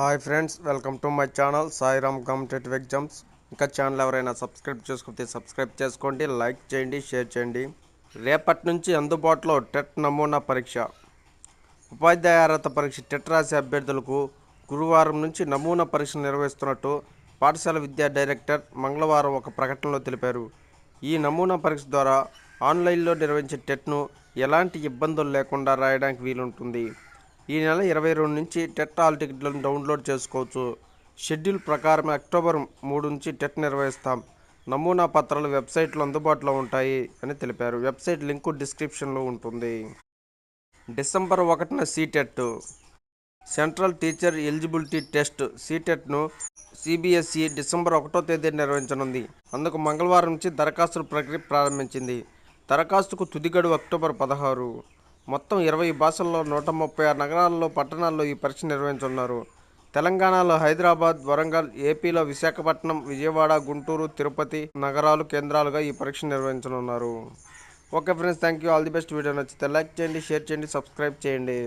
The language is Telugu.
Hi friends welcome to my channel Sairam competitive exams. ఇంకా ఛానల్ ఎవరైనా సబ్స్క్రైబ్ చేసుకుంటే సబ్స్క్రైబ్ చేసుకోండి లైక్ చేయండి షేర్ చేయండి. రేపటి నుంచి అందుబాటులో టెట్ నమూనా పరీక్ష. ఉపాధ్యాయ అర్హత పరీక్ష టెట్ రాసే అభ్యర్థులకు గురువారం నుంచి నమూనా పరీక్ష నిర్వహిస్తున్నట్టు పాఠశాల విద్యా డైరెక్టర్ మంగళవారం ఒక ప్రకటనలో తెలిపారు. ఈ నమూనా పరీక్ష ద్వారా ఆన్లైన్లో నిర్వహించే టెట్ను ఎలాంటి ఇబ్బందులు లేకుండా రాయడానికి వీలుంటుంది. ఈ నెల ఇరవై రెండు నుంచి టెట్ హాల్ టికెట్లను డౌన్లోడ్ చేసుకోవచ్చు. షెడ్యూల్ ప్రకారం అక్టోబర్ మూడు నుంచి టెట్ నిర్వహిస్తాం. నమూనా పత్రాలు వెబ్సైట్లో అందుబాటులో ఉంటాయి అని తెలిపారు. వెబ్సైట్ లింకు డిస్క్రిప్షన్లో ఉంటుంది. డిసెంబర్ ఒకటిన CTET. Central teacher eligibility test సీటెట్ను CBSE December ఒకటో తేదీ నిర్వహించనుంది. అందుకు మంగళవారం నుంచి దరఖాస్తుల ప్రక్రియ ప్రారంభించింది. దరఖాస్తుకు తుది గడువు అక్టోబర్ పదహారు. మొత్తం ఇరవై భాషల్లో నూట ముప్పై ఆరు నగరాల్లో పట్టణాల్లో ఈ పరీక్ష నిర్వహించనున్నారు. తెలంగాణలో హైదరాబాద్ వరంగల్ ఏపీలో విశాఖపట్నం విజయవాడ గుంటూరు తిరుపతి నగరాలు కేంద్రాలుగా ఈ పరీక్ష నిర్వహించనున్నారు. Okay friends thank you all the best. Video నచ్చితే లైక్ చేయండి షేర్ చేయండి సబ్స్క్రైబ్ చేయండి.